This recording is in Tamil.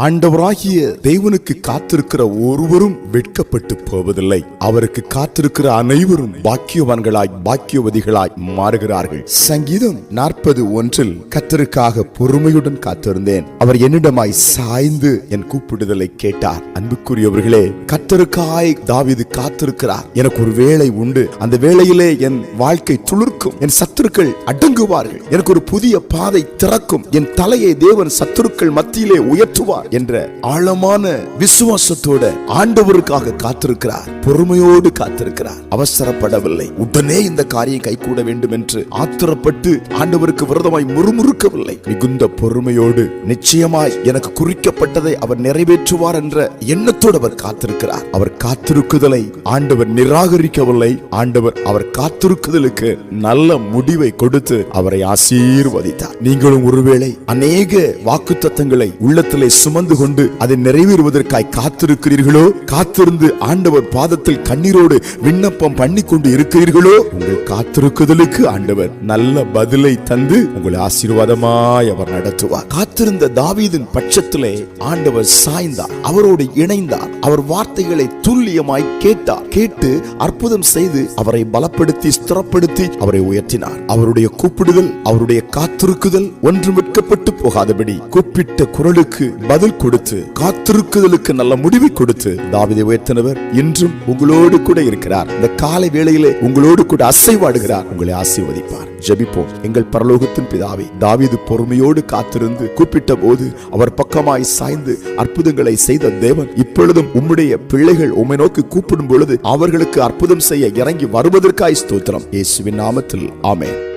ஆண்டவராகிய தேவனுக்கு காத்திருக்கிற ஒருவரும் வெட்கப்பட்டு போவதில்லை. அவருக்கு காத்திருக்கிற அனைவரும் பாக்கியவான்களாய் பாக்கியவதிகளாய் மாறுகிறார்கள். சங்கீதம் நாற்பது ஒன்றில் கத்தருக்காக பொறுமையுடன் காத்திருந்தேன். அவர் என்னிடமாய் சாய்ந்து என் கூப்பிடுதலை கேட்டார். அன்புக்குரியவர்களே கத்தருக்காய் தாவிது காத்திருக்கிறார். எனக்கு ஒரு வேலை உண்டு. அந்த வேளையிலே என் வாழ்க்கை துளிர்க்கும். என் சத்துருக்கள் அடங்குவார்கள். எனக்கு ஒரு புதிய பாதை திறக்கும். என் தலையை தேவன் சத்துருக்கள் மத்தியிலே உயர்த்துவார். என்ற ஆழமான விசுவாசத்தோட ஆண்டவருக்காக காத்திருக்கிறார். பொறுமையோடு காத்திருக்கிறார். அவசரப்படவில்லை. உடனே இந்த காரியம் கைகூட வேண்டும் என்று ஆத்திரப்பட்டு ஆண்டவருக்கு விரதமாய் முறுமுறுக்கவில்லை. மிகுந்த பொறுமையோடு நிச்சயமாய் எனக்கு குறிக்கப்பட்டதை அவர் நிறைவேற்றுவார் என்ற எண்ணத்தோடு அவர் காத்திருக்கிறார். அவர் காத்திருக்குதலை ஆண்டவர் நிராகரிக்கவில்லை. ஆண்டவர் அவர் காத்திருக்குதலுக்கு நல்ல முடிவை கொடுத்து அவரை ஆசீர்வதித்தார். நீங்களும் ஒருவேளை அநேக வாக்குத்தத்தங்களை உள்ளத்திலே சுமந்து கொண்டு அதை நிறைவேறுவதற்காய் காத்திருக்கிறீர்களோ? காத்திருந்து ஆண்டவர் பாதத்தில் கண்ணீரோடு விண்ணப்பம் பண்ணி கொண்டு இருக்கிறீர்களோ? உங்கள் காத்திருக்குதலுக்கு ஆண்டவர் நல்ல பதிலை தந்து உங்களை ஆசீர்வாதமாய் அவர் நடத்துவார். காத்திருந்த தாவீதின் பட்சத்திலே ஆண்டவர் சாய்ந்தார் அவரோடு இணைந்தார் அவர் வார்த்தைகளை துல்லியமாய் கேட்டார். கேட்டு அற்புதம் செய்து அவரை பலப்படுத்தி ஸ்திரப்படுத்தி அவரை உயர்த்தினார். அவருடைய கூப்பிடுதல் அவருடைய காத்திருக்குதல் ஒன்று வெட்கப்பட்டு போகாதபடி கூப்பிட்ட குரலுக்கு பதில் கொடுத்து காத்திருக்குதலுக்கு நல்ல முடிவை கொடுத்து தாவிதை உயர்த்தினவர் இன்றும் உங்களோடு கூட இருக்கிறார். இந்த காலை வேளையிலே உங்களோடு கூட அசைவாடுகிறார். உங்களை ஆசீர்வதிப்பார். ஜபிப்போம். எங்கள் பரலோகத்தின் பிதாவை தாவிது பொறுமையோடு காத்திருந்து கூப்பிட்ட போது அவர் பக்கமாய் சாய்ந்து அற்புதங்களை செய்த தேவன் இப்பொழுதும் உம்முடைய பிள்ளைகள் உம்மை நோக்கி கூப்பிடும் பொழுது அவர்களுக்கு அற்புதம் செய்ய இறங்கி வருவதற்காய் ஸ்தோத்திரம். இயேசுவின் நாமத்தில் ஆமேன்.